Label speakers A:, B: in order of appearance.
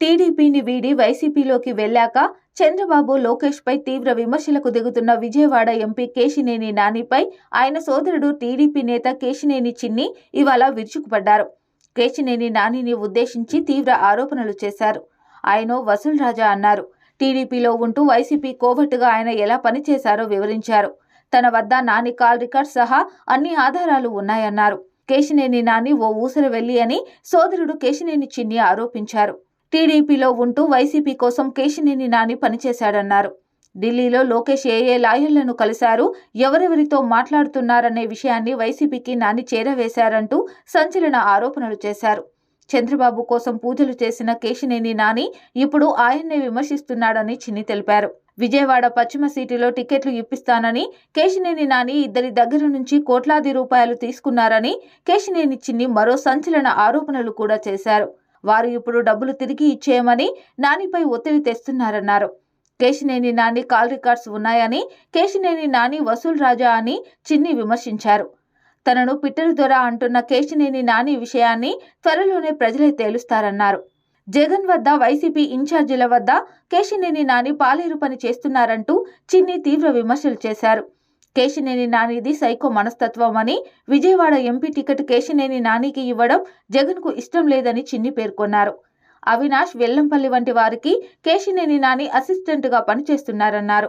A: టీడీపీని వీడి వైసీపీలోకి వెళ్ళాక చంద్రబాబు లోకేష్ పై తీవ్ర విమర్శలకు దిగుతున్న విజయవాడ ఎంపీ కేశినేని నానిపై ఆయన సోదరుడు టీడీపీ నేత కేశినేని చిన్ని ఇవాళ విరుచుకుపడ్డారు. కేశినేని నానిని ఉద్దేశించి తీవ్ర ఆరోపణలు చేశారు. ఆయన వసూల్ రాజా అన్నారు. టీడీపీలో ఉంటూ వైసీపీ కోవట్టుగా ఆయన ఎలా పనిచేశారో వివరించారు. తన వద్ద నాని కాల్ రికార్డ్ సహా అన్ని ఆధారాలు ఉన్నాయన్నారు. కేశినేని నాని ఓ ఊసర వెళ్ళి అని సోదరుడు కేశినేని చిన్ని ఆరోపించారు. టీడీపీలో ఉంటూ వైసీపీ కోసం కేశినేని నాని పనిచేశాడన్నారు. ఢిల్లీలో లోకేష్ ఏ ఏ లాయర్లను కలిశారు ఎవరెవరితో మాట్లాడుతున్నారనే విషయాన్ని వైసీపీకి నాని చేరవేశారంటూ సంచలన ఆరోపణలు చేశారు. చంద్రబాబు కోసం పూజలు చేసిన కేశినేని నాని ఇప్పుడు ఆయన్నే విమర్శిస్తున్నాడని చిన్ని తెలిపారు. విజయవాడ పశ్చిమ సీటులో టికెట్లు ఇప్పిస్తానని కేశినేని నాని ఇద్దరి దగ్గర నుంచి కోట్లాది రూపాయలు తీసుకున్నారని కేశినేని చిన్ని మరో సంచలన ఆరోపణలు కూడా చేశారు. వారు ఇప్పుడు డబ్బులు తిరిగి ఇచ్చేయమని నానిపై ఒత్తిడి తెస్తున్నారన్నారు. కేశినేని నాని కాల్ రికార్డ్స్ ఉన్నాయని కేశినేని నాని వసూల్ రాజా అని చిన్ని విమర్శించారు. తనను పిట్టల దొర అంటున్న కేశినేని నాని విషయాన్ని త్వరలోనే ప్రజలే తేలుస్తారన్నారు. జగన్ వద్ద వైసీపీ ఇన్ఛార్జీల వద్ద కేశినేని నాని పాలేరు పని చేస్తున్నారంటూ చిన్ని తీవ్ర విమర్శలు చేశారు. కేశినేని నానిది సైకో మనస్తత్వం అని విజయవాడ ఎంపీ టికెట్ కేశినేని నానికి ఇవ్వడం జగన్కు ఇష్టం లేదని చిన్ని పేర్కొన్నారు. అవినాష్ వెల్లంపల్లి వంటి వారికి కేశినేని నాని అసిస్టెంట్గా పనిచేస్తున్నారన్నారు.